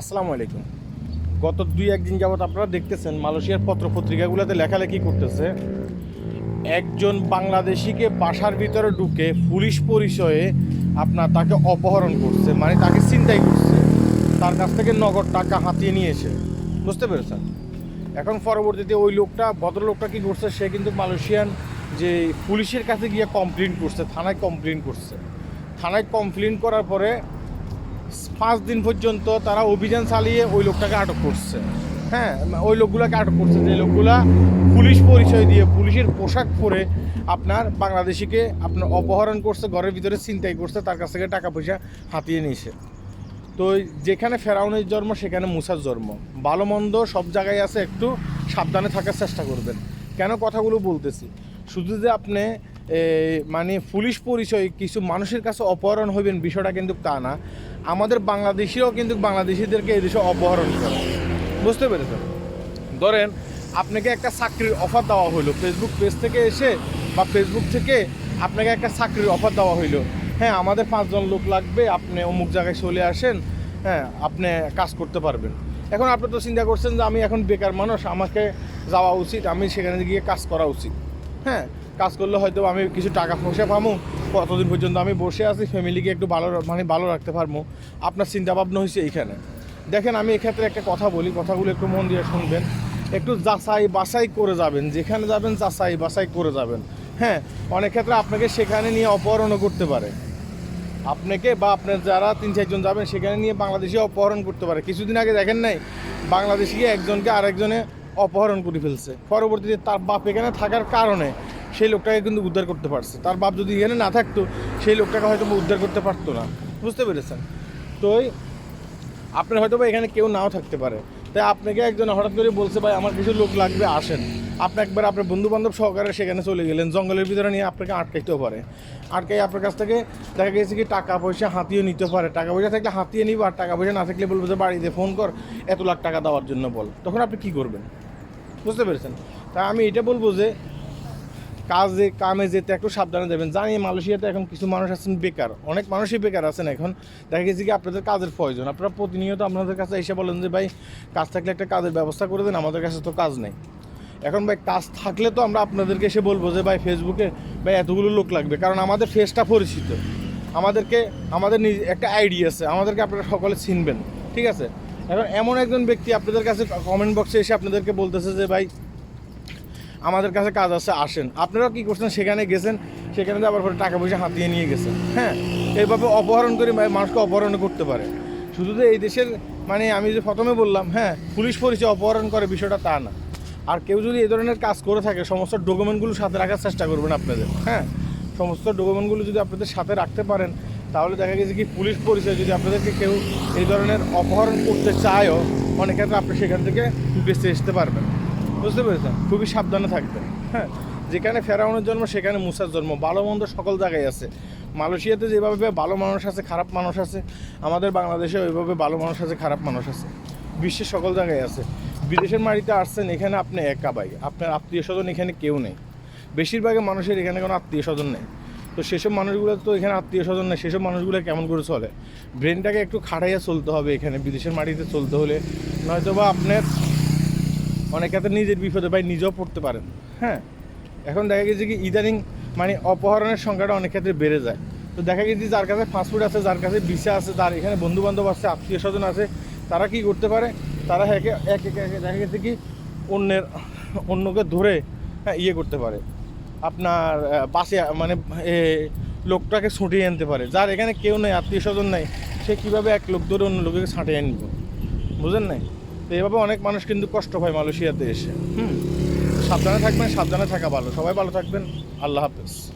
আসসালামু আলাইকুম। গত দুই একদিন যাবত আপনারা দেখতেছেন মালয়েশিয়ার পত্র পত্রিকাগুলোতে লেখালেখি করতেছে। একজন বাংলাদেশিকে বাসার ভিতরে ঢুকে পুলিশ পরিচয়ে আপনার তাকে অপহরণ করছে মানে তাকে চিন্তাই করছে। তার কাছ থেকে নগদ টাকা হাতিয়ে নিয়েছে বুঝতে পেরেছেন? এখন পরবর্তীতে ওই লোকটা, ভদ্রলোকটা কি করছে, সে কিন্তু মালয়েশিয়ান যে পুলিশের কাছে গিয়ে কমপ্লেন করছে, থানায় কমপ্লেন করছে। থানায় কমপ্লেন করার পরে পাঁচ দিন পর্যন্ত তারা অভিযান চালিয়ে ওই লোকটাকে আটক করছে। হ্যাঁ ওই লোকগুলোকে আটক করছে। যে লোকগুলা পুলিশ পরিচয় দিয়ে, পুলিশের পোশাক পরে আপনার বাংলাদেশিকে আপনার অপহরণ করছে, ঘরের ভিতরে চিন্তাই করছে, তার কাছ থেকে টাকা পয়সা হাতিয়ে নিয়েছে। তো যেখানে ফেরাউনের জন্ম, সেখানে মুসার জন্ম। ভালো মন্দ সব জায়গায় আছে, একটু সাবধানে থাকার চেষ্টা করবেন। কেন কথাগুলো বলতেছি? শুধু যে আপনি মানে পুলিশ পরিচয়, কিছু মানুষের কাছে অপহরণ হইবেন বিষয়টা কিন্তু তা না। আমাদের বাংলাদেশিরাও কিন্তু বাংলাদেশিদেরকে এই দেশে অপহরণ করে। বুঝতে পেরেছেন? ধরেন, আপনাকে একটা চাকরির অফার দেওয়া হলো ফেসবুক পেজ থেকে এসে বা ফেসবুক থেকে আপনাকে একটা চাকরির অফার দেওয়া হইল। হ্যাঁ আমাদের পাঁচজন লোক লাগবে, আপনি অমুক জায়গায় চলে আসেন হ্যাঁ আপনি কাজ করতে পারবেন। এখন আপনি তো চিন্তা করছেন যে আমি এখন বেকার মানুষ, আমাকে যাওয়া উচিত, আমি সেখানে গিয়ে কাজ করা উচিত। হ্যাঁ কাজ করলে হয়তো আমি কিছু টাকা পয়সা পাবো কতদিন পর্যন্ত আমি বসে আছি ফ্যামিলিকে একটু ভালো মানে ভালো রাখতে পারব আপনার চিন্তা ভাবনা হয়েছে এইখানে। দেখেন, আমি এক্ষেত্রে একটা কথা বলি, কথাগুলো একটু মন দিয়ে শুনবেন। একটু যাচাই বাছাই করে যাবেন। যেখানে যাবেন, যাচাই বাছাই করে যাবেন। হ্যাঁ অনেক ক্ষেত্রে আপনাকে সেখানে নিয়ে অপহরণও করতে পারে। আপনাকে বা আপনার যারা তিন চারজন যাবেন, সেখানে নিয়ে বাংলাদেশি অপহরণ করতে পারে। কিছুদিন আগে দেখেন নাই, বাংলাদেশিকে একজনকে আরেকজনে অপহরণ করে ফেলছে। পরবর্তীতে তার বাপ এখানে থাকার কারণে সেই লোকটাকে কিন্তু উদ্ধার করতে পারছে। তার বাপ যদি এখানে না থাকতো, সেই লোকটাকে হয়তো উদ্ধার করতে পারতো না। বুঝতে পেরেছেন? তো এই আপনার হয়তো বা এখানে কেউ নাও থাকতে পারে। তাই আপনাকে একজন হঠাৎ করে বলছে, ভাই, আমার কিছু লোক লাগবে, আসেন। আপনি একবার আপনার বন্ধু বান্ধব সহকারে সেখানে চলে গেলেন, জঙ্গলের ভিতরে নিয়ে আপনাকে আটকাইতেও পারে। আটকাই আপনার কাছ থেকে দেখা গেছে কি, টাকা পয়সা হাতিয়ে নিতে পারে। টাকা পয়সা থাকলে হাতিয়ে নিব, আর টাকা পয়সা না থাকলে বলব যে, বাড়িতে ফোন কর, এত লাখ টাকা দেওয়ার জন্য বল। তখন আপনি কি করবেন? বুঝতে পেরেছেন? তাই আমি এটা বলব যে কাজে, কামে যেতে একটু সাবধানে যাবেন। জানি মালয়েশিয়াতে এখন কিছু মানুষ আছেন বেকার। অনেক মানুষই বেকার আছেন এখন। দেখা গেছে কি আপনাদের কাজের প্রয়োজন। আপনারা প্রতিনিয়ত আপনাদের কাছে এসে বলেন যে, ভাই, কাজ থাকলে একটা কাজের ব্যবস্থা করে দেন, আমাদের কাছে তো কাজ নেই। এখন ভাই, কাজ থাকলে তো আমরা আপনাদেরকে এসে বলব যে, ভাই, ফেসবুকে, ভাই, এতগুলো লোক লাগবে। কারণ আমাদের ফেসটা পরিচিত। আমাদেরকে, আমাদের নিজ, একটা আইডিয়া আছে। আমাদেরকে আপনারা সকলে চিনবেন। ঠিক আছে? এখন এমন একজন ব্যক্তি আপনাদের কাছে কমেন্ট বক্সে এসে আপনাদেরকে বলতেছে যে, ভাই আমাদের কাছে কাজ আছে, আসেন। আপনারা কি করছেন? সেখানে গেছেন, সেখানে আবার পরে টাকা পয়সা হাতিয়ে নিয়ে গেছেন হ্যাঁ? এইভাবে অপহরণ করে মানুষকে অপহরণ করতে পারে। শুধু যে এই দেশের মানে আমি যে প্রথমে বললাম হ্যাঁ পুলিশ পরিচয় অপহরণ করে বিষয়টা তা না। আর কেউ যদি এই ধরনের কাজ করে থাকে, সমস্ত ডকুমেন্টগুলো সাথে রাখার চেষ্টা করবেন আপনাদের হ্যাঁ? সমস্ত ডকুমেন্টগুলো যদি আপনাদের সাথে রাখতে পারেন, তাহলে দেখা গেছে কি পুলিশ পরিচয় যদি আপনাদেরকে কেউ এই ধরনের অপহরণ করতে চায়ও, অনেক ক্ষেত্রে আপনি সেখান থেকে বেঁচে আসতে পারবেন। বুঝতে পেরেছেন? খুবই সাবধানে থাকবেন হ্যাঁ যেখানে ফেরাউনের জন্ম, সেখানে মুসার জন্ম। ভালো মন্দ সকল জায়গায় আছে। মালয়েশিয়াতে যেভাবে ভালো মানুষ আছে, খারাপ মানুষ আছে, আমাদের বাংলাদেশে ওইভাবে ভালো মানুষ আছে, খারাপ মানুষ আছে। বিশ্বের সকল জায়গায় আছে। বিদেশের মাটিতে আসছেন, এখানে আপনি একা ভাই। আপনার আত্মীয় স্বজন এখানে কেউ নেই। বেশিরভাগই মানুষের এখানে কোনো আত্মীয় স্বজন নেই। তো সেসব মানুষগুলো তো এখানে আত্মীয় স্বজন নেই। সেসব মানুষগুলো কেমন করে চলে? ব্রেনটাকে একটু খাটাইয়া চলতে হবে এখানে। বিদেশের মাটিতে চলতে হলে। নয়তো বা আপনার অনেক ক্ষেত্রে নিজের বিপদে ভাই নিজেও পড়তে পারেন। হ্যাঁ? এখন দেখা গেছে কি ইদানিং মানে অপহরণের সংখ্যাটা অনেক ক্ষেত্রে বেড়ে যায়। তো দেখা গেছে যার কাছে ফাস্টফুড আছে, যার কাছে ভিসা আছে যার এখানে বন্ধু বান্ধব আছে আত্মীয় স্বজন আছে, তারা কি করতে পারে? তারা একে, এক এক দেখা গেছে কি অন্যের, অন্যকে ধরে হ্যাঁ ইয়ে করতে পারে। আপনার বাসে মানে লোকটাকে ছুটিয়ে আনতে পারে। যার এখানে কেউ নেই আত্মীয় স্বজন নেই, সে কীভাবে এক লোক ধরে অন্য লোককে ছাঁটিয়ে আনব? বুঝেন নাই? তো এভাবে অনেক মানুষ কিন্তু কষ্ট হয় মালয়েশিয়াতে এসে। হুম। সাবধানে থাকবেন সাবধানে থাকা ভালো। সবাই ভালো থাকবেন। আল্লাহ হাফেজ।